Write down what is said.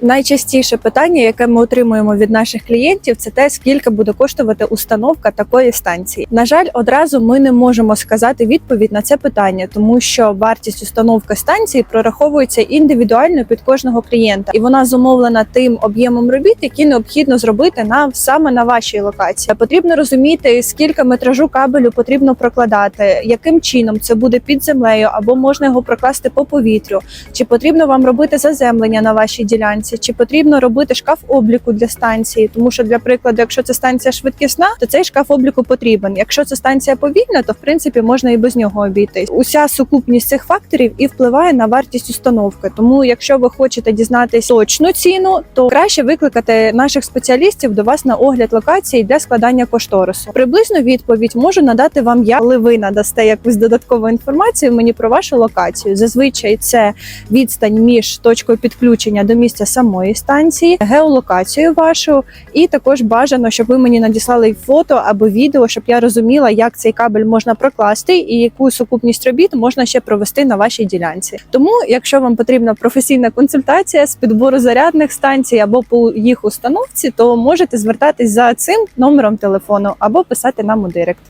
Найчастіше питання, яке ми отримуємо від наших клієнтів, це те, скільки буде коштувати установка такої станції. На жаль, одразу ми не можемо сказати відповідь на це питання, тому що вартість установки станції прораховується індивідуально під кожного клієнта, і вона зумовлена тим об'ємом робіт, які необхідно зробити на саме на вашій локації. Потрібно розуміти, скільки метражу кабелю потрібно прокладати, яким чином це буде під землею, або можна його прокласти по повітрю, чи потрібно вам робити заземлення на вашій ділянці, чи потрібно робити шкаф обліку для станції, тому що для прикладу, якщо це станція швидкісна, то цей шкаф обліку потрібен. Якщо це станція повільна, то в принципі можна і без нього обійтись. Уся сукупність цих факторів і впливає на вартість установки. Тому, якщо ви хочете дізнатись точну ціну, то краще викликати наших спеціалістів до вас на огляд локації для складання кошторису. Приблизну відповідь можу надати вам я, коли ви надасте якусь додаткову інформацію мені про вашу локацію. Зазвичай це відстань між точкою підключення до місця самої станції, геолокацію вашу, і також бажано, щоб ви мені надіслали фото або відео, щоб я розуміла, як цей кабель можна прокласти і яку сукупність робіт можна ще провести на вашій ділянці. Тому, якщо вам потрібна професійна консультація з підбору зарядних станцій або по їх установці, то можете звертатись за цим номером телефону або писати нам у директ.